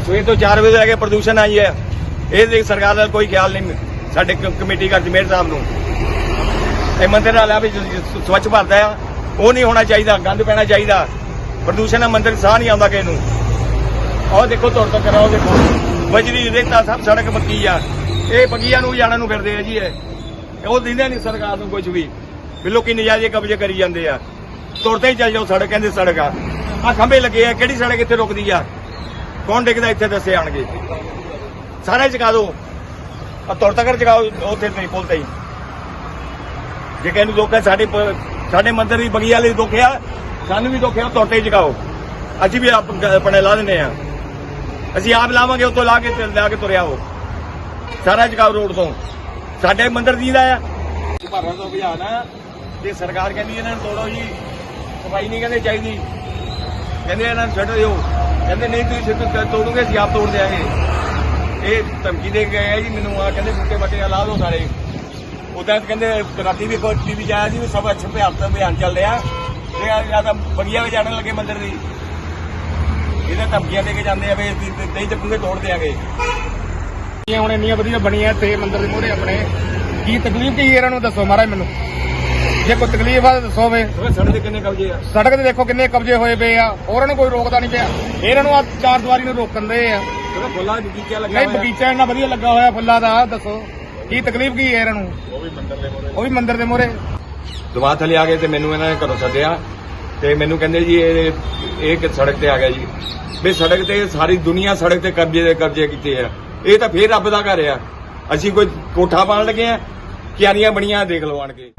ਅੱਜ ਸਵੇਰ ਤੋਂ 4 ਵਜੇ ਲੈ ਕੇ ਪ੍ਰਦੂਸ਼ਣ ਆਈ ਹੈ। ਇਹ ਦੇ ਸਰਕਾਰ ਦਾ ਕੋਈ ਖਿਆਲ ਨਹੀਂ। ਸਾਡੇ ਕਮੇਟੀ ਘਰ ਮੇਰ ਸਾਹਿਬ ਨੂੰ। ਇਹ ਮੰਦਿਰ ਵਾਲਾ ਵੀ ਸਵੱਛ ਭਰਦਾ ਆ ਉਹ ਨਹੀਂ ਹੋਣਾ ਚਾਹੀਦਾ। ਗੰਦ ਪੈਣਾ ਚਾਹੀਦਾ। ਪ੍ਰਦੂਸ਼ਣ ਨਾਲ ਮੰਦਿਰ ਸਾਹ ਨਹੀਂ ਆਉਂਦਾ ਕਿਸੇ ਨੂੰ। ਆਹ ਦੇਖੋ ਤੁਰ ਤੋਂ ਕਰਾਓ ਦੇਖੋ। ਬਜਰੀ ਰੇਤਾ ਸਭ ਸੜਕ ਪੱਕੀ ਆ। ਇਹ ਪੱਕੀਆਂ ਨੂੰ ਜਾਣਨ ਨੂੰ ਫਿਰਦੇ ਆ ਜੀ ਇਹ। ਉਹ ਦਿੰਦੇ ਨਹੀਂ ਸਰਕਾਰ ਨੂੰ ਕੁਝ ਵੀ। ਵੀ ਲੋਕੀ ਨਜਾਇਜ਼ ਕਬਜ਼ੇ ਕਰੀ ਜਾਂਦੇ ਆ। ਤੁਰਦੇ ਹੀ ਚੱਲ ਜਾਓ ਸੜਕ, ਕਹਿੰਦੇ ਸੜਕ ਆ। ਆ ਖੰਭੇ ਲੱਗੇ ਆ। ਕਿਹੜੀ ਸੜਕ ਇੱਥੇ ਰੁਕਦੀ ਆ? ਕੌਣ ਡਿੱਗਦਾ ਇੱਥੇ ਦੱਸੇ ਆਣਗੇ ਸਾਰੇ ਚਕਾ ਦਿਓ। ਆ ਤੁਰ ਤੱਕ ਚਕਾਓ ਉੱਥੇ ਤੇ ਪੁੱਲ ਤੇ ਜੇ ਕਹਿੰਦੇ ਦੁੱਖ ਹੈ, ਸਾਡੇ ਸਾਡੇ ਮੰਦਰ ਦੀ ਬਗੀ ਵਾਲੇ ਦੁੱਖ ਆ, ਸਾਨੂੰ ਵੀ ਦੁੱਖ ਆ, ਤੁਰ ਹੀ ਚਕਾਓ। ਅਸੀਂ ਵੀ ਆਪਣੇ ਲਾ ਦਿੰਦੇ ਆ। ਅਸੀਂ ਆਪ ਲਾਵਾਂਗੇ, ਉੱਥੋਂ ਲਾ ਕੇ ਤੇ ਲਾ ਕੇ ਤੁਰਿਆ ਹੋ। ਸਾਰਾ ਚਕਾਓ ਰੋਡ ਤੋਂ। ਸਾਡੇ ਮੰਦਰ ਦੀ ਦਾ ਆ। ਭਾਰਤ ਤੋਂ ਅਭਿਆਨ ਆ। ਤੇ ਸਰਕਾਰ ਕਹਿੰਦੀ ਇਹਨਾਂ ਨੂੰ ਤੋੜੋ ਜੀ। ਸਫ਼ਾਈ ਨਹੀਂ ਕਹਿੰਦੇ ਚਾਹੀਦੀ। ਕਹਿੰਦੇ ਇਹਨਾਂ ਨੂੰ ਛੱਡ ਦਿਓ। ਕਹਿੰਦੇ, ਨਹੀਂ, ਤੁਸੀਂ ਸਿੱਧੂ ਤੋੜੋਗੇ, ਅਸੀਂ ਆਪ ਤੋੜ ਦਿਆਂਗੇ। ਇਹ ਧਮਕੀ ਦੇ ਕੇ ਗਏ ਆ ਜੀ, ਮੈਨੂੰ ਆ ਕਹਿੰਦੇ, ਬੂਟੇ ਬੱਟੇ ਲਾ ਦਿਓ ਸਾਰੇ। ਉਦਾਂ ਕਹਿੰਦੇ, ਰਾਤੀ ਵੀ ਕੋਈ ਟੀਵੀ ਜਾਇਆ ਜੀ ਸਭ ਅੱਛੇ ਭਾਰਤ ਅਭਿਆਨ ਚੱਲ ਰਿਹਾ। ਤੇ ਆ ਤਾਂ ਬਗੀਆ ਵਿੱਚ ਜਾਣ ਲੱਗੇ ਮੰਦਰ ਦੀ। ਇਹਦੇ ਧਮਕੀਆਂ ਦੇ ਕੇ ਜਾਂਦੇ ਆ ਵੀ ਅਸੀਂ ਨਹੀਂ ਚੱਕੂਗੇ, ਤੋੜ ਦਿਆਂਗੇ। ਇਹ ਹੁਣ ਇੰਨੀਆਂ ਵਧੀਆ ਬਣੀਆਂ ਤੇ ਮੰਦਿਰ ਦੇ ਮੂਹਰੇ ਆਪਣੇ। ਕੀ ਤਕਲੀਫ ਕੀ ਇਹਨਾਂ ਨੂੰ? ਦੱਸੋ ਮਹਾਰਾਜ ਮੈਨੂੰ। ਜੇ ਕੋਈ ਤਕਲੀਫ ਆ ਤਾਂ ਦੱਸੋ ਵੇ। ਸੜਕ ਦੇ ਕਿੰਨੇ ਕਬਜੇ ਆ? ਸੜਕ ਤੇ ਦੇਖੋ ਕਿੰਨੇ ਕਬਜ਼ੇ ਹੋਏ ਪਏ ਆ। ਉਹਨਾਂ ਨੂੰ ਕੋਈ ਰੋਕਦਾ ਨਹੀਂ ਪਿਆ। ਇਹਨਾਂ ਨੂੰ ਆ ਚਾਰ ਦੀਵਾਰੀ ਨੂੰ ਰੋਕਣ ਦੇ ਆ। ਫੁੱਲਾਂ ਦੀ ਬਗੀਚਾ ਲੱਗਾ ਨਹੀਂ ਬਗੀਚਾ ਇੰਨਾ ਵਧੀਆ ਲੱਗਾ ਹੋਇਆ ਫੁੱਲਾਂ ਦਾ ਦੱਸੋ। ਕੀ ਤਕਲੀਫ ਕੀ ਹੈ ਇਹਨਾਂ ਨੂੰ? ਉਹ ਵੀ ਮੰਦਰ ਦੇ ਮੂਹਰੇ। ਉਹ ਵੀ ਮੰਦਿਰ ਦੇ ਮੂਹਰੇ। ਦਵਾ ਥੱਲੇ ਆ ਗਏ ਤੇ ਮੈਨੂੰ ਇਹਨਾਂ ਨੇ ਘਰੋਂ ਸੱਦਿਆ। ਤੇ ਮੈਨੂੰ ਕਹਿੰਦੇ ਜੀ ਇਹ ਇਹ ਕਿ ਸੜਕ ਤੇ ਆ ਗਿਆ ਜੀ? ਵੀ ਸੜਕ ਤੇ ਸਾਰੀ ਦੁਨੀਆ ਸੜਕ ਤੇ ਕਬਜ਼ੇ ਦੇ ਕਬਜ਼ੇ ਕੀਤੇ ਆ। ਇਹ ਤਾਂ ਫੇਰ ਰੱਬ ਦਾ ਘਰ ਆ। ਅਸੀਂ ਕੋਈ ਕੋਠਾ ਪਾਣ ਲੱਗੇ ਆ ਕਿਆਰੀਆਂ ਬਣੀਆਂ ਦੇਖ ਲਓ ਆਣ ਕੇ।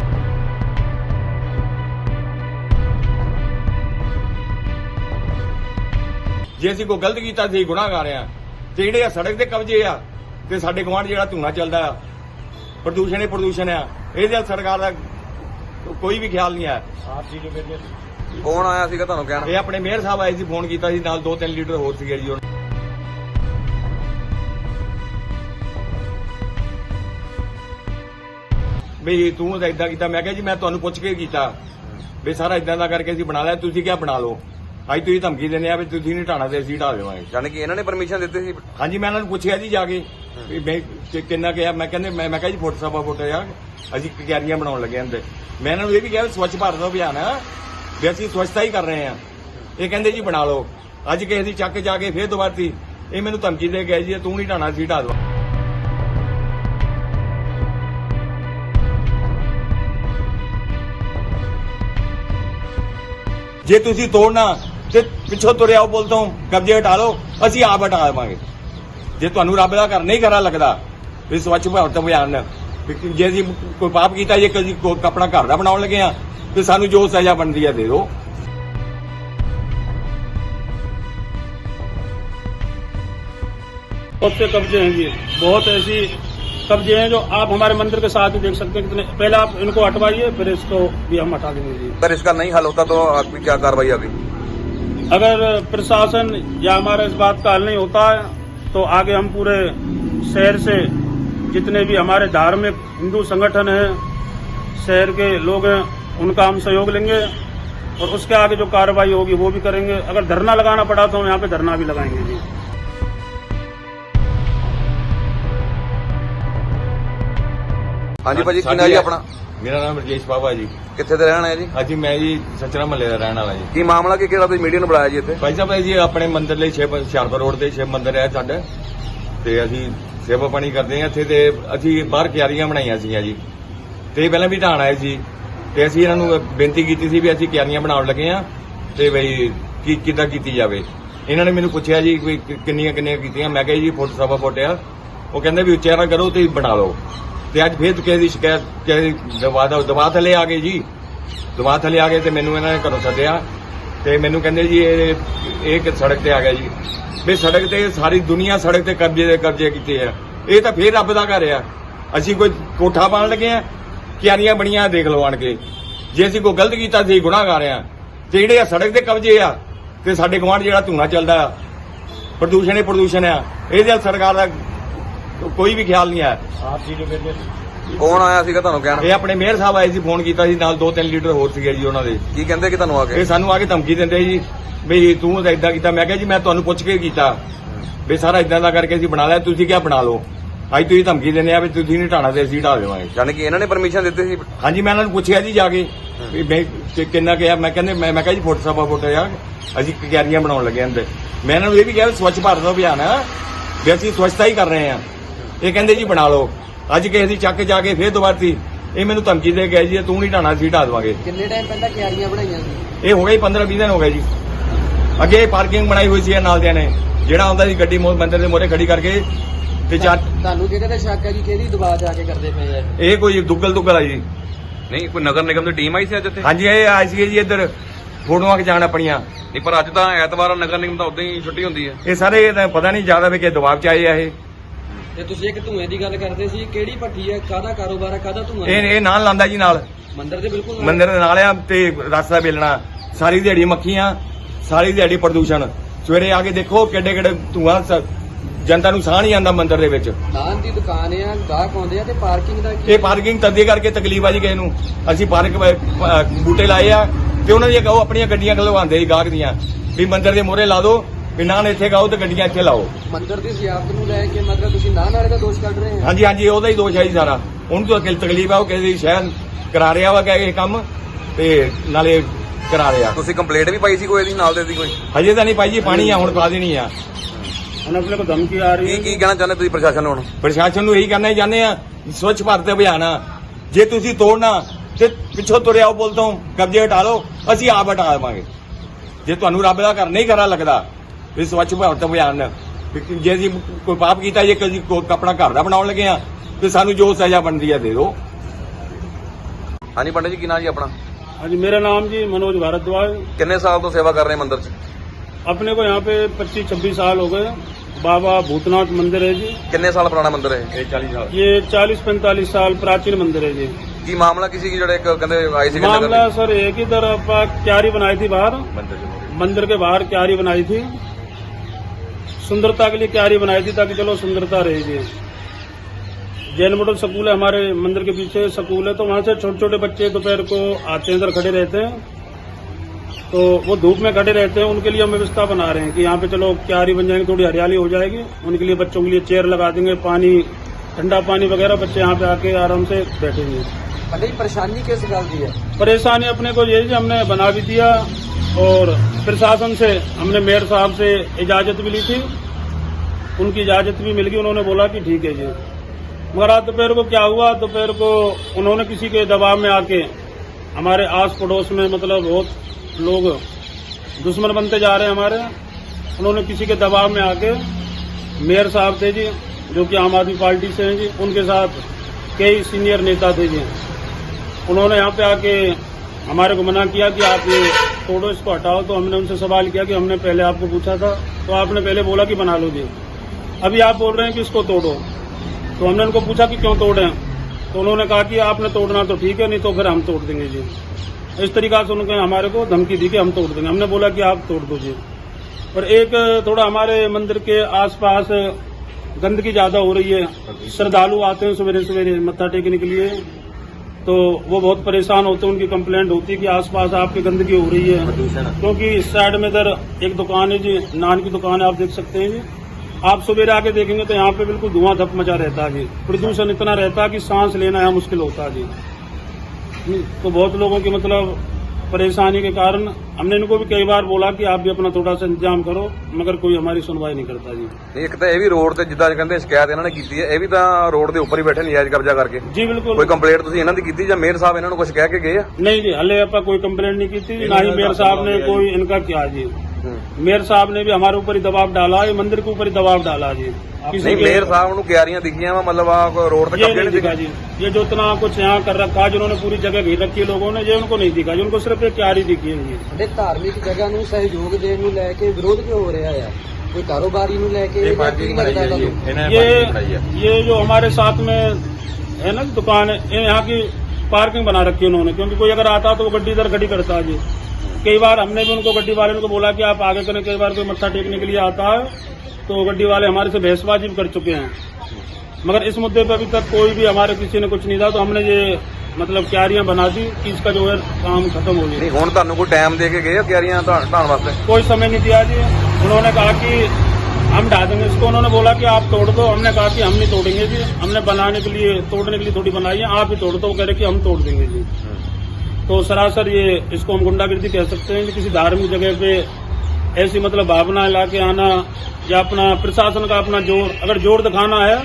ਜੇ ਅਸੀਂ ਕੋਈ ਗਲਤ ਕੀਤਾ ਸੀ ਗੁਨਾਹਗਾਰ ਆ। ਤੇ ਜਿਹੜੇ ਆ ਸੜਕ ਦੇ ਕਬਜ਼ੇ ਆ ਤੇ ਸਾਡੇ ਗਵਾਂਢ ਜਿਹੜਾ ਧੂਣਾ ਚੱਲਦਾ ਆ ਪ੍ਰਦੂਸ਼ਣ ਹੀ ਪ੍ਰਦੂਸ਼ਣ ਆ। ਇਹਦੇ ਸਰਕਾਰ ਦਾ ਕੋਈ ਵੀ ਖਿਆਲ ਨਹੀਂ ਆ। ਕੌਣ ਆਇਆ ਸੀਗਾ ਤੁਹਾਨੂੰ ਕਹਿਣ? ਇਹ ਆਪਣੇ ਮੇਅਰ ਸਾਹਿਬ ਆਏ ਸੀ ਫੋਨ ਕੀਤਾ ਸੀ ਨਾਲ 2-3 ਲੀਟਰ ਹੋਰ ਸੀਗੇ ਜੀ ਵੀ ਤੂੰ ਤਾਂ ਇਦਾਂ ਕੀਤਾ ਮੈਂ ਕਿਹਾ ਜੀ ਮੈਂ ਤੁਹਾਨੂੰ ਪੁੱਛ ਕੇ ਕੀਤਾ। ਵੀ ਸਾਰਾ ਇਦਾਂ ਦਾ ਕਰਕੇ ਅਸੀਂ ਬਣਾ ਲਿਆ ਤੁਸੀਂ ਕਿਆ ਬਣਾ ਲਓ। ਅੱਜ ਤੁਸੀਂ ਧਮਕੀ ਦਿੰਦੇ ਆ ਵੀ ਤੁਸੀਂ ਨਹੀਂ ਢਾਣਾ ਤੇ ਅਸੀਂ ਢਾ ਦੇਵਾਂਗੇ। ਯਾਨੀ ਕਿ ਇਹਨਾਂ ਨੇ ਪਰਮਿਸ਼ਨ ਦਿੱਤੀ ਸੀ। ਹਾਂਜੀ ਮੈਂ ਇਹਨਾਂ ਨੂੰ ਪੁੱਛਿਆ ਜੀ ਜਾ ਕੇ ਵੀ ਮੈਂ ਕਿ- ਕਿੰਨਾ ਕਿਹਾ ਮੈਂ ਕਹਿੰਦੇ ਮੈਂ ਮੈਂ ਕਿਹਾ ਜੀ ਫੁੱਟ ਸਭਾ ਫੁੱਟ ਆ ਅਸੀਂ ਕਿਆਰੀਆਂ ਬਣਾਉਣ ਲੱਗੇ ਹਾਂ ਤੇ ਮੈਂ ਇਹਨਾਂ ਨੂੰ ਇਹ ਵੀ ਕਿਹਾ ਵੀ ਸਵੱਛ ਭਾਰਤ ਦਾ ਅਭਿਆਨ ਆ ਵੀ ਅਸੀਂ ਸਵੱਛਤਾ ਹੀ ਕਰ ਰਹੇ ਹਾਂ। ਇਹ ਕਹਿੰਦੇ ਜੀ ਬਣਾ ਲਓ। ਅੱਜ ਕਿਸੇ ਦੀ ਚੱਕ ਜਾ ਕੇ ਫੇਰ ਦੁਬਾਰਤੀ ਇਹ ਮੈਨੂੰ ਧਮਕੀ ਦੇ ਗਏ ਜੀ ਤੂੰ ਨਹੀਂ ਢਾਣਾ ਸੀ ਢਾ ਦਵਾ ਜੇ ਤੁਸੀਂ ਤੋੜਨਾ ਤੇ ਪਿੱਛੋਂ ਤੁਰਿਆ ਆਓ ਬੋਲ ਤੋਂ ਕਬਜ਼ੇ ਹਟਾ ਲਓ ਅਸੀਂ ਆਪ ਹਟਾ ਦੇਵਾਂਗੇ ਜੇ ਤੁਹਾਨੂੰ ਰੱਬ ਦਾ ਘਰ ਨਹੀਂ ਖਰਾ ਲੱਗਦਾ ਵੀ ਸਵੱਛ ਭਾਰਤ ਅਭਿਆਨ ਵੀ ਜੇ ਅਸੀਂ ਕੋਈ ਪਾਪ ਕੀਤਾ ਜੇ ਕਦੀ ਕੋਈ ਆਪਣਾ ਘਰ ਦਾ ਬਣਾਉਣ ਲੱਗੇ ਆ ਤੇ ਸਾਨੂੰ ਜੋ ਸਜ਼ਾ ਬਣਦੀ ਆ ਦੇ ਦਿਓ बहुत से कब्जे हैं ये बहुत ऐसी कब्जे हैं जो आप हमारे मंदिर के साथ ही देख सकते हैं कितने पहले आप इनको हटवाइए फिर इसको भी हम हटा देंगे जी अगर इसका नहीं हल होता तो आपकी क्या कार्रवाई होगी अगर प्रशासन या हमारा इस बात का हल नहीं होता है तो आगे हम पूरे शहर से जितने भी हमारे धार्मिक हिंदू संगठन हैं शहर के लोग हैं उनका हम सहयोग लेंगे और उसके आगे जो कार्रवाई होगी वो भी करेंगे। अगर धरना लगाना पड़ा तो हम यहाँ पे धरना भी लगाएँगे। हाँ जी हाँ जी भाजी अपना। ਮੇਰਾ ਨਾਮ ਰਜੇਸ਼ ਬਾਬਾ ਜੀ। ਕਿੱਥੇ ਦੇ ਰਹਿਣ ਹੈ ਜੀ? ਅੱਜ ਮੈਂ ਜੀ ਸਚਰਾ ਮਹੱਲੇ ਦਾ ਰਹਿਣ ਵਾਲਾ ਜੀ। ਕੀ ਮਾਮਲਾ ਕੀ ਕਿਹੜਾ ਤੁਸੀਂ ਮੀਡੀਆ ਨੂੰ ਬੁਲਾਇਆ ਜੀ ਇੱਥੇ? ਭਾਈ ਸਾਹਿਬ ਇਹ ਜੀ ਆਪਣੇ ਮੰਦਿਰ ਲਈ ਸ਼ਿਵ ਹੁਸ਼ਿਆਰਪੁਰ ਰੋਡ ਤੇ ਸ਼ਿਵ ਮੰਦਿਰ ਹੈ ਸਾਡਾ। ਤੇ ਅਸੀਂ ਸੇਵਾ ਪਾਣੀ ਕਰਦੇ ਹਾਂ ਇੱਥੇ ਤੇ ਅਸੀਂ ਬਾਹਰ ਕਿਆਰੀਆਂ ਬਣਾਈਆਂ ਸੀਗੀਆਂ ਜੀ। ਤੇ ਪਹਿਲਾਂ ਵੀ ਢਾਣ ਆਏ ਸੀ। ਤੇ ਅਸੀਂ ਇਹਨਾਂ ਨੂੰ ਬੇਨਤੀ ਕੀਤੀ ਸੀ ਵੀ ਅਸੀਂ ਕਿਆਰੀਆਂ ਬਣਾਉਣ ਲੱਗੇ ਆ ਤੇ ਬਈ ਕੀ ਕਿੱਦਾਂ ਕੀਤੀ ਜਾਵੇ। ਇਹਨਾਂ ਨੇ ਮੈਨੂੰ ਪੁੱਛਿਆ ਜੀ ਵੀ ਕਿ- ਕਿੰਨੀਆਂ ਕਿੰਨੀਆਂ ਕੀਤੀਆਂ। ਮੈਂ ਕਿਹਾ ਜੀ ਫੁੱਟ ਸਵਾ ਫੁੱਟ ਆ। ਉਹ ਕਹਿੰਦੇ ਵੀ ਉੱਚਾ ਨਾ ਕਰੋ ਤੇ ਬਣਾ ਲਓ। ਤੇ ਅੱਜ ਫੇਰ ਕਿਸੇ ਦੀ ਸ਼ਿਕਾਇਤ, ਕਿਸੇ ਦੀ ਦਵਾ ਦਾ ਦਵਾ ਥੱਲੇ ਆ ਗਏ ਜੀ। ਦਵਾ ਥੱਲੇ ਆ ਗਏ ਤੇ ਮੈਨੂੰ ਇਹਨਾਂ ਨੇ ਘਰੋਂ ਸੱਦਿਆ ਤੇ ਮੈਨੂੰ ਕਹਿੰਦੇ ਜੀ, ਇਹ ਇਹ ਸੜਕ ਤੇ ਆ ਗਿਆ ਜੀ। ਵੀ ਸੜਕ ਤੇ ਸਾਰੀ ਦੁਨੀਆ ਸੜਕ ਤੇ ਕਬਜ਼ੇ ਦੇ ਕਬਜ਼ੇ ਕੀਤੇ ਆ। ਇਹ ਤਾਂ ਫੇਰ ਰੱਬ ਦਾ ਘਰ ਆ। ਅਸੀਂ ਕੋਈ ਕੋਠਾ ਪਾਣ ਲੱਗੇ ਆ, ਕਿਆਰੀਆਂ ਬਣੀਆਂ ਦੇਖ ਲਓ ਆਣ ਕੇ। ਜੇ ਅਸੀਂ ਕੋਈ ਗਲਤ ਕੀਤਾ ਸੀ ਗੁਨਾਹਗਾਰ ਆ। ਤੇ ਜਿਹੜੇ ਆ ਸੜਕ ਦੇ ਕਬਜ਼ੇ ਆ, ਤੇ ਸਾਡੇ ਗਵਾਂਢ ਜਿਹੜਾ ਧੂਣਾ ਚੱਲਦਾ ਆ, ਪ੍ਰਦੂਸ਼ਣ ਹੀ ਪ੍ਰਦੂਸ਼ਣ ਆ। ਇਹਦੇ ਸਰਕਾਰ ਦਾ ਕੋਈ ਵੀ ਖਿਆਲ ਨਹੀਂ ਆ ਕੌਣ ਆਇਆ ਸੀਗਾ ਤੁਹਾਨੂੰ ਕਹਿਣ? ਇਹ ਆਪਣੇ ਮੇਅਰ ਸਾਹਿਬ ਆਏ ਸੀ ਫੋਨ ਕੀਤਾ ਸੀ ਨਾਲ 2-3 ਲੀਟਰ ਹੋਰ ਸੀਗੇ ਜੀ ਉਹਨਾਂ ਦੇ। ਕੀ ਕਹਿੰਦੇ ਕਿ ਤੁਹਾਨੂੰ ਆ ਕੇ? ਇਹ ਸਾਨੂੰ ਆ ਕੇ ਧਮਕੀ ਦਿੰਦੇ ਜੀ ਵੀ ਤੂੰ ਤਾਂ ਇਦਾਂ ਕੀਤਾ। ਮੈਂ ਕਿਹਾ ਜੀ ਮੈਂ ਤੁਹਾਨੂੰ ਪੁੱਛ ਕੇ ਕੀਤਾ। ਵੀ ਸਾਰਾ ਇਦਾਂ ਦਾ ਕਰਕੇ ਅਸੀਂ ਬਣਾ ਲਿਆ ਤੁਸੀਂ ਕਿਆ ਬਣਾ ਲਓ? ਅੱਜ ਤੁਸੀਂ ਧਮਕੀ ਦਿੰਦੇ ਆ ਵੀ ਤੁਸੀਂ ਨਹੀਂ ਢਾਣਾ ਤੇ ਅਸੀਂ ਢਾ ਦੇਵਾਂਗੇ। ਯਾਨੀ ਕਿ ਇਹਨਾਂ ਨੇ ਪਰਮਿਸ਼ਨ ਦਿੱਤੀ ਸੀ? ਹਾਂਜੀ ਮੈਂ ਇਹਨਾਂ ਨੂੰ ਪੁੱਛਿਆ ਜੀ ਜਾ ਕੇ ਵੀ ਮੈਂ ਕਿ- ਕਿੰਨਾ ਕਿਹਾ। ਮੈਂ ਕਹਿੰਦੇ ਮੈਂ ਮੈਂ ਕਿਹਾ ਜੀ ਫੁੱਟ ਸਵਾ ਫੁੱਟ ਆ ਅਸੀਂ ਕਿਆਰੀਆਂ ਬਣਾਉਣ ਲੱਗੇ ਹਾਂ ਅੰਦਰ। ਮੈਂ ਇਹਨਾਂ ਨੂੰ ਇਹ ਵੀ ਕਿਹਾ ਵੀ ਸਵੱਛ ਭਾਰਤ ਅਭਿਆਨ ਆ ਵੀ ਅਸੀਂ ਸਵੱਛਤਾ ਹੀ ਕਰ ਰਹੇ ਹਾਂ ਇਹ ਕਹਿੰਦੇ ਜੀ ਬਣਾ ਲਓ। ਅੱਜ ਕਿਸੇ ਦੀ ਚੱਕ ਜਾ ਕੇ ਫੇਰ ਦੁਬਾਰਤੀ ਇਹ ਮੈਨੂੰ ਧਮਕੀ ਦੇ ਗਏ ਜੀ ਤੂੰ ਨਹੀਂ ਢਾਣਾ ਅਸੀਂ ਢਾ ਦੇਵਾਂਗੇ। ਕਿੰਨੇ ਟਾਈਮ ਪਹਿਲਾਂ ਕਿਆਰੀਆਂ ਬਣਾਈਆਂ ਸੀ? ਇਹ ਹੋ ਗਈ 15 20 ਦਿਨ ਹੋ ਗਏ ਜੀ। ਅੱਗੇ ਪਾਰਕਿੰਗ ਬਣਾਈ ਹੋਈ ਸੀ ਇਹ ਨਾਲ ਦਿਆਂ ਨੇ। ਜਿਹੜਾ ਆਉਂਦਾ ਸੀ ਗੱਡੀ ਮੋਹ ਮੰਦਰ ਦੇ ਮੋਰੇ ਖੜੀ ਕਰਕੇ ਤੇ ਤੁਹਾਨੂੰ ਕਿਹਦੇ ਤੇ ਸ਼ੱਕ ਹੈ ਜੀ? ਕਿਹਦੀ ਦਬਾਅ ਜਾ ਕੇ ਕਰਦੇ ਪਏ ਆ? ਇਹ ਕੋਈ ਦੁੱਗਲ ਦੁੱਗਲ ਆ ਜੀ। ਨਹੀਂ ਕੋਈ ਨਗਰ ਨਿਗਮ ਦੀ ਟੀਮ ਆਈ ਸੀ ਅੱਜ ਇੱਥੇ? ਹਾਂਜੀ ਇਹ ਆਏ ਸੀਗੇ ਜੀ ਇੱਧਰ। ਫੋਟੋਆਂ ਖਿਚਾਣ ਆਪਣੀਆਂ। ਨਹੀਂ ਪਰ ਅੱਜ ਤਾਂ ਐਤਵਾਰ ਨਗਰ ਨਿਗਮ ਤਾਂ ਉਦਾਂ ਹੀ ਛੁੱਟੀ ਹੁੰਦੀ ਹੈ ਇਹ ਸਾਰੇ ਇਹ ਤਾਂ ਪਤਾ ਨਹੀਂ ਜ਼ਿਆਦਾ ਵੀ ਕਿ ਦਬਾਅ ਚ ਆਏ ਆ ਇਹ। ਤੇ ਤੁਸੀਂ ਇੱਕ ਧੂਏ ਦੀ ਗੱਲ ਕਰਦੇ ਸੀ ਕਿਹੜੀ ਭੱਠੀ ਹੈ ਕਾਹਦਾ ਕਾਰੋਬਾਰ ਹੈ ਕਾਹਦਾ ਧੂਆ ਇਹ ਇਹ ਨਾਲ ਲਾਂਦਾ ਜੀ ਨਾਲ। ਮੰਦਿਰ ਦੇ ਬਿਲਕੁਲ ਨਾਲ? ਮੰਦਿਰ ਦੇ ਨਾਲ ਆ ਤੇ ਰਸਤਾ ਵੇਲਣਾ। ਸਾਰੀ ਦਿਹਾੜੀ ਮੱਖੀਆਂ ਸਾਰੀ ਦਿਹਾੜੀ ਪ੍ਰਦੂਸ਼ਣ। ਸਵੇਰੇ ਆ ਕੇ ਦੇਖੋ ਕਿੱਡੇ ਕਿੱਡੇ ਧੂਆਂ ਜਨਤਾ ਨੂੰ ਸਾਹ ਨਹੀਂ ਆਉਂਦਾ ਮੰਦਿਰ ਦੇ ਵਿੱਚ। ਦਾਨ ਦੀ ਦੁਕਾਨ ਆ ਗਾਹਕ ਆਉਂਦੇ ਆ ਤੇ ਪਾਰਕਿੰਗ ਦਾ ਕੀ ਇਹ ਪਾਰਕਿੰਗ ਤੱਦੇ ਕਰਕੇ ਤਕਲੀਫ ਆ ਜੀ ਕਿਸੇ ਨੂੰ। ਅਸੀਂ ਪਾਰਕ ਬ- ਬੂਟੇ ਲਾਏ ਆ ਤੇ ਉਹਨਾਂ ਦੀਆਂ ਕਹੋ ਆਪਣੀਆਂ ਗੱਡੀਆਂ ਖਲਵਾਉਂਦੇ ਸੀ ਗਾਹਕ ਦੀਆਂ। ਵੀ ਮੰਦਿਰ ਦੇ ਮੋਹਰੇ ਲਾ ਦਿਓ ਪਿੰਡਾਂ ਨੇ ਇੱਥੇ ਗਾਓ ਤੇ ਗੱਡੀਆਂ ਇੱਥੇ ਲਾਓ। ਮੰਦਿਰ ਦੀ ਸਿਆਸਤ ਨੂੰ ਲੈ ਕੇ ਮਤਲਬ ਤੁਸੀਂ ਨਾ ਨਾਲੇ ਦਾ ਦੋਸ਼ ਕੱਢ ਰਹੇ ਹੋ? ਹਾਂਜੀ ਹਾਂਜੀ ਉਹਦਾ ਹੀ ਦੋਸ਼ ਹੈ ਜੀ ਸਾਰਾ। ਉਹਨੂੰ ਤਾਂ ਕਿਲ ਤਕਲੀਫ ਆ ਉਹ ਕਿਸੇ ਸ਼ਹਿਰ ਕਰਾ ਰਿਹਾ ਵਾ ਕਿ ਇਹ ਕੰਮ ਤੇ ਨਾਲੇ ਕਰਾ ਰਿਹਾ। ਤੁਸੀਂ ਕੰਪਲੇਂਟ ਵੀ ਪਾਈ ਸੀ ਕੋਈ ਇਹਦੀ ਨਾਲ ਦੇ ਦੀ ਕੋਈ? ਹਜੇ ਤਾਂ ਨਹੀਂ ਪਾਈ ਜੀ ਪਾਣੀ ਆ ਹੁਣ ਪਾ ਦੇਣੀ ਆ। ਹੁਣ ਆਪਣੇ ਕੋਲ ਧਮਕੀ ਆ ਰਹੀ ਕੀ ਹੈ। ਕੀ ਕਹਿਣਾ ਚਾਹੁੰਦੇ ਤੁਸੀਂ ਪ੍ਰਸ਼ਾਸਨ ਨੂੰ ਪ੍ਰਸ਼ਾਸਨ ਨੂੰ ਇਹੀ ਕਹਿਣਾ ਚਾਹੁੰਦੇ ਆ ਸਵੱਛ ਭਾਰਤ ਅਭਿਆਨ ਆ। ਜੇ ਤੁਸੀਂ ਤੋੜਨਾ ਤੇ ਪਿੱਛੋਂ ਤੁਰਿਆ ਉਹ ਬੋਲਦਾ ਕਬਜ਼ੇ ਹਟਾ ਲਓ ਅਸੀਂ ਆਪ ਹਟਾ ਦੇਵਾਂਗੇ। ਜੇ ਤੁਹਾਨੂੰ ਰੱਬ ਦਾ ਘਰ ਨਹੀਂ ਖਰਾ ਲੱਗਦਾ ਵੀ ਸਵੱਛ ਭਾਰਤ ਅਭਿਆਨ ਵੀ ਜੇ ਅਸੀਂ ਕੋਈ ਪਾਪ ਕੀਤਾ ਜੇ ਕਦੀ ਕੋਈ ਆਪਣਾ ਘਰ ਦਾ ਬਣਾਉਣ ਲੱਗੇ ਆ ਤੇ ਸਾਨੂੰ ਜੋ ਸਜ਼ਾ ਬਣਦੀ ਆ ਦੇ ਦਿਓ ਹਾਂਜੀ ਪੰਡਿਤ ਜੀ ਕੀ ਨਾਂ ਜੀ ਆਪਣਾ हाँ जी मेरा नाम जी मनोज भारद्वाज ਕਿੰਨੇ ਸਾਲ ਤੋਂ ਸੇਵਾ ਕਰ ਰਹੇ ਮੰਦਿਰ 'ਚ अपने को यहाँ पे 25 26 साल हो गए बाबा भूतनाथ मंदिर है जी ਕਿੰਨੇ ਸਾਲ ਪੁਰਾਣਾ ਮੰਦਿਰ ਹੈ ਇਹ 40 ਸਾਲ ये 40 45 साल प्राचीन मंदिर है जी ਕੀ ਮਾਮਲਾ ਕਿਸੇ ਕੀ ਜਿਹੜੇ ਇੱਕ ਕਹਿੰਦੇ ਆਏ ਸੀ मामला सर एक ही तरफ क्यारी बनाई थी बाहर ਬੰਦੇ ਦੇ ਮੋਹਰੇ। मंदिर के बाहर क्यारी बनाई थी सुंदरता के लिए क्यारी बनाई थी ताकि चलो सुंदरता रहेगी। जैन मॉडल स्कूल है, हमारे मंदिर के पीछे स्कूल है तो वहाँ से छोटे छोटे बच्चे दोपहर को आते हैं, इधर खड़े रहते हैं। तो वो धूप में खड़े रहते हैं, उनके लिए हम व्यवस्था बना रहे हैं कि यहाँ पे चलो क्यारी बन जाएँगे, थोड़ी हरियाली हो जाएगी। उनके लिए बच्चों के लिए चेयर लगा देंगे, पानी, ठंडा पानी वगैरह बच्चे यहाँ पे आके आराम से बैठेंगे। परेशानी किस गल की है। परेशानी अपने को ये जी हमने बना भी दिया और प्रशासन से, हमने मेयर साहब से इजाज़त भी ली थी। उनकी इजाज़त भी मिल गई, उन्होंने बोला कि ठीक है जी। मगर आज दोपहर को क्या हुआ? दोपहर को उन्होंने किसी के दबाव में आके हमारे आस पड़ोस में मतलब बहुत लोग दुश्मन बनते जा रहे हैं हमारे। उन्होंने किसी के दबाव में आके मेयर साहब थे जी, जो कि आम आदमी पार्टी से हैं जी, उनके साथ कई सीनियर नेता थे जी। उन्होंने यहाँ पे आके हमारे को मना किया कि आप ये तोड़ो इसको हटाओ तो हमने उनसे सवाल किया कि हमने पहले आपको पूछा था तो आपने पहले बोला कि बना लो जी अभी आप बोल रहे हैं कि इसको तोड़ो। तो हमने उनको पूछा कि क्यों तोड़े तो उन्होंने कहा कि आपने तोड़ना तो ठीक है, नहीं तो फिर हम तोड़ देंगे जी इस तरीका से उन्होंने हमारे को धमकी दी कि हम तोड़ देंगे। हमने बोला कि आप तोड़ दो जी और एक थोड़ा हमारे मंदिर के आसपास गंदगी ज़्यादा हो रही है। श्रद्धालु आते हैं सवेरे सवेरे मत्था टेकने के लिए। तो वो बहुत परेशान होते हैं उनकी कंप्लेंट होती है कि आसपास आपकी गंदगी हो रही है। क्योंकि इस साइड में इधर एक दुकान है जी नान की दुकान है आप देख सकते हैं जी। आप सवेरे आके देखेंगे तो यहाँ पे बिल्कुल धुआँ धप मचा रहता है जी। प्रदूषण इतना रहता है कि सांस लेना यहाँ मुश्किल होता है जी। तो बहुत लोगों की मतलब परेशानी के कारण हमने इनको भी कई बार बोला कि आप भी अपना थोड़ा सा इंतजाम करो मगर कोई हमारी सुनवाई नहीं करता जी ਨਹੀਂ, ਇੱਕ ਤਾਂ ਇਹ ਵੀ ਰੋਡ ਤੇ ਜਿੱਦਾਂ ਕਹਿੰਦੇ ਸ਼ਿਕਾਇਤ ਇਹਨਾਂ ਨੇ ਕੀਤੀ ਹੈ ਇਹ ਵੀ ਤਾਂ ਰੋਡ ਦੇ ਉੱਪਰ ਹੀ ਬੈਠੇ ਨਜਾਇਜ਼ ਕਬਜ਼ਾ ਕਰਕੇ जी बिल्कुल ਕੋਈ ਕੰਪਲੇਂਟ ਤੁਸੀਂ ਇਹਨਾਂ ਦੀ ਕੀਤੀ ਜਾਂ ਮੇਅਰ ਸਾਹਿਬ ਇਹਨਾਂ ਨੂੰ ਕੁਝ ਕਹਿ ਕੇ ਗਏ ਆ नहीं जी हले आपा कोई कंप्लेंट नहीं की थी ना ही मेयर साहब ने कोई इनका किया जी मेयर साहब ने भी हमारे ऊपर ही दबाव डाला ये मंदिर के ऊपर ही दबाव डाला जी किसी ਨਹੀਂ के- ਮੇਅਰ ਸਾਹਿਬ ਨੂੰ ਕਿਆਰੀਆਂ ਦਿਖੀਆਂ ਵਾ ਮਤਲਬ ਆ ਰੋਡ ਤੇ ये ਕਬਜ਼ੇ नहीं ਨਹੀਂ दिखा ਦਿਖੇ जी ये जो इतना कुछ यहाँ कर रखा है जिन्होंने पूरी जगह घेर रखी है लोगों ने ये उनको नहीं दिखा जी उनको सिर्फ एक क्यारी दिखी है जी पंडित धार्मिक जगह ਨੂੰ ਸਹਿਯੋਗ ਦੇਣ ਨੂੰ ਲੈ ਕੇ ਵਿਰੋਧ ਕਿਉਂ ਹੋ ਰਿਹਾ ਹੈ ਕੋਈ ਕਾਰੋਬਾਰੀ ਨੂੰ ਲੈ ਕੇ ਇਹ ਜਾਂ ਕੀ ਪਾਰਕਿੰਗ ਬਣਾਈ ਲੱਗਦਾ ਹੈ ਜੀ ਤੁਹਾਨੂੰ ਇਹਨਾਂ ਨੇ ਪਾਰਕਿੰਗ ਬਣਾਈ ये ਹੈ ये जो हमारे साथ में है ना दुकान है ये यहाँ की पार्किंग बना रखी है उन्होंने क्योंकि कोई अगर आता तो वो गड्डी इधर खड़ी करता है जी कई बार हमने भी उनको गड्डी वाले को बोला कि आप आगे करें कई बार कोई मत्था टेकने के लिए आता है तो गड्डी वाले हमारे से बहसबाजी भी कर चुके हैं मगर इस मुद्दे पर अभी तक कोई भी हमारे किसी ने कुछ नहीं था तो हमने ये मतलब क्यारियां बना दी कि इसका जो है काम खत्म हो गया ਨਹੀਂ ਹੁਣ ਤੁਹਾਨੂੰ ਕੋਈ ਟਾਈਮ ਦੇ ਕੇ ਗਏ ਆ ਕਿਆਰੀਆਂ ਢਾ- ਢਾਉਣ ਵਾਸਤੇ कोई समय नहीं दिया जी उन्होंने कहा कि हम ढा देंगे इसको उन्होंने बोला कि आप तोड़ दो हमने कहा कि हम नहीं तोड़ेंगे जी हमने बनाने के लिए तोड़ने के लिए थोड़ी बनाई है आप ही तोड़ दो वो कह रहे कि हम तोड़ देंगे जी तो सरासर ये इसको हम गुंडागिर्दी कह सकते हैं कि किसी धार्मिक जगह पे ऐसी मतलब भावना ला के आना या अपना प्रशासन का अपना ज़ोर अगर ज़ोर दिखाना है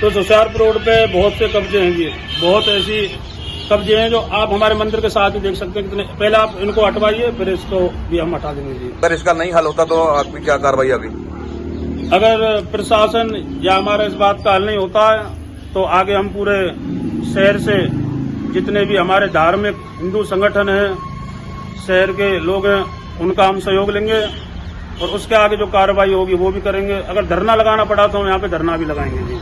तो सुशारपुर रोड पे बहुत से कब्जे हैं ये। बहुत ऐसी कब्जे हैं जो आप हमारे मंदिर के साथ ही देख सकते हैं कितने। पहले आप इनको हटवाइए फिर इसको भी हम हटा देंगे जी। अगर इसका नहीं हल होता तो आपकी क्या कार्रवाई होगी अगर प्रशासन या हमारा इस बात का हल नहीं होता है तो आगे हम पूरे शहर से जितने भी हमारे धार्मिक हिंदू संगठन हैं, शहर के लोग हैं, उनका हम सहयोग लेंगे और उसके आगे जो कार्रवाई होगी वो भी करेंगे। अगर धरना लगाना पड़ा तो हम यहाँ पे धरना भी लगाएँगे, जी।